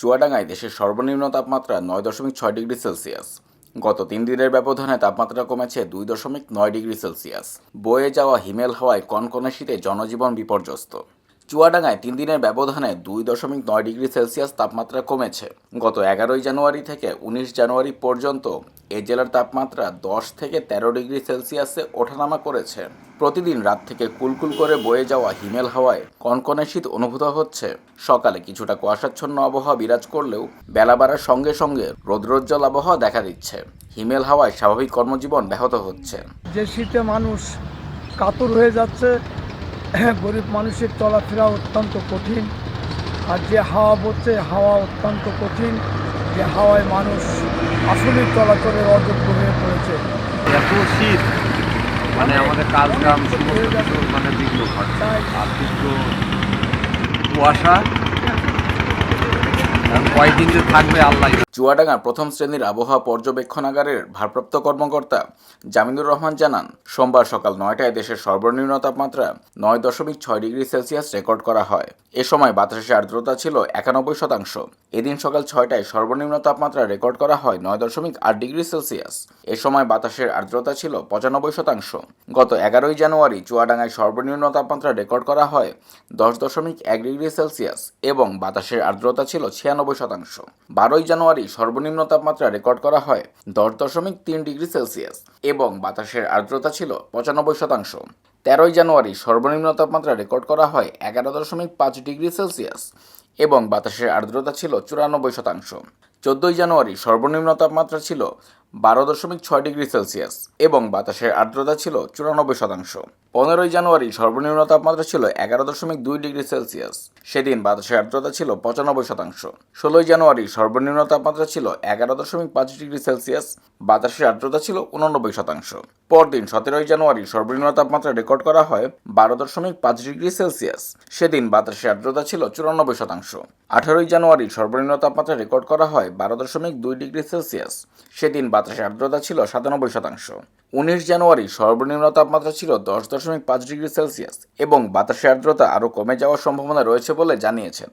চুয়াডাঙ্গায় দেশের সর্বনিম্ন তাপমাত্রা নয় দশমিক ছয় ডিগ্রি সেলসিয়াস। গত তিন দিনের ব্যবধানে তাপমাত্রা কমেছে দুই দশমিক নয় ডিগ্রি সেলসিয়াস। বয়ে যাওয়া হিমেল হওয়ায় কনকনে শীতে জনজীবন বিপর্যস্ত। চুয়াডাঙ্গায় তিন দিনের ব্যবধানে দুই দশমিক নয় ডিগ্রি সেলসিয়াস তাপমাত্রা কমেছে। গত এগারোই জানুয়ারি থেকে উনিশ জানুয়ারি পর্যন্ত এ জেলার তাপমাত্রা দশ থেকে তেরো ডিগ্রি সেলসিয়াসে ওঠানামা করেছে। প্রতিদিন রাত থেকে কুলকুল করে বয়ে যাওয়া হিমেল হাওয়ায় কনকনে শীত অনুভূত হচ্ছে। সকালে কিছুটা কুয়াশাচ্ছন্ন আবহাওয়া বিরাজ করলেও বেলা বাড়ার সঙ্গে সঙ্গে রৌদ্রোজ্জ্বল আবহাওয়া দেখা দিচ্ছে। হিমেল হাওয়ায় স্বাভাবিক কর্মজীবন ব্যাহত হচ্ছে। যে শীতে মানুষ কাতর হয়ে যাচ্ছে গরিব মানুষের চলাফেরা অত্যন্ত কঠিন আর যে হাওয়া বচ্ছে হাওয়া অত্যন্ত কঠিন। যে হাওয়ায় মানুষ আসলে চলাচলের অযোগ্য হয়ে পড়েছে। এত শীত মানে আমাদের কাজ কাম সমস্ত কিছু মানে বিঘ্ন ঘটছে। আর কিন্তু কুয়াশা কয়দিন যে থাকবে আল্লাহ চুয়াডাঙ্গার প্রথম শ্রেণির আবহাওয়া পর্যবেক্ষণাগারের ভারপ্রাপ্ত কর্মকর্তা জামিনুর রহমান জানান, সোমবার সকাল নয়টায় দেশের সর্বনিম্ন তাপমাত্রা নয় দশমিক ছয় ডিগ্রি সেলসিয়াস রেকর্ড করা হয়। এ সময় বাতাসের আর্দ্রতা ছিল একানব্বই শতাংশ। এদিন সকাল ছয়টায় সর্বনিম্ন তাপমাত্রা রেকর্ড করা হয় নয় দশমিক আট ডিগ্রি সেলসিয়াস। এ সময় বাতাসের আর্দ্রতা ছিল পঁচানব্বই শতাংশ। গত এগারোই জানুয়ারি চুয়াডাঙ্গায় সর্বনিম্ন তাপমাত্রা রেকর্ড করা হয় দশ দশমিক এক ডিগ্রি সেলসিয়াস এবং বাতাসের আর্দ্রতা ছিল ছিয়ানব্বই শতাংশ। বারোই জানুয়ারি সর্বনিম্ন তাপমাত্রা রেকর্ড করা হয় দশ দশমিক তিন ডিগ্রি সেলসিয়াস এবং বাতাসের আর্দ্রতা ছিল পঁচানব্বই শতাংশ। তেরোই জানুয়ারি সর্বনিম্ন তাপমাত্রা রেকর্ড করা হয় এগারো দশমিক পাঁচ ডিগ্রি সেলসিয়াস এবং বাতাসের আর্দ্রতা ছিল চুরানব্বই শতাংশ। চোদ্দোই জানুয়ারি সর্বনিম্ন তাপমাত্রা ছিল বারো দশমিক ছয় ডিগ্রি সেলসিয়াস এবং বাতাসের আর্দ্রতা ছিল চুরানব্বই শতাংশ। পনেরোই জানুয়ারি সর্বনিম্ন তাপমাত্রা ছিল এগারো দশমিক দুই ডিগ্রি সেলসিয়াস। সেদিন বাতাসের আর্দ্রতা ছিল পঁচানব্বই শতাংশ। ষোলোই জানুয়ারি সর্বনিম্ন তাপমাত্রা ছিল এগারো দশমিক পাঁচ ডিগ্রি সেলসিয়াস। বাতাসের আর্দ্রতা ছিল উননব্বই শতাংশ। পরদিন সতেরোই জানুয়ারি সর্বনিম্ন তাপমাত্রা রেকর্ড করা হয় বারো দশমিক পাঁচ ডিগ্রি সেলসিয়াস। সেদিন বাতাসের আর্দ্রতা ছিল চুরানব্বই শতাংশ। আঠারোই জানুয়ারি সর্বনিম্ন তাপমাত্রা রেকর্ড করা হয় বারো দশমিক দুই ডিগ্রি সেলসিয়াস। সেদিন বাতাসের আর্দ্রতা ছিল সাতানব্বই শতাংশ। উনিশ জানুয়ারি সর্বনিম্ন তাপমাত্রা ছিল দশ দশমিক পাঁচ ডিগ্রি সেলসিয়াস এবং বাতাসের আর্দ্রতা আরও কমে যাওয়ার সম্ভাবনা রয়েছে বলে জানিয়েছেন।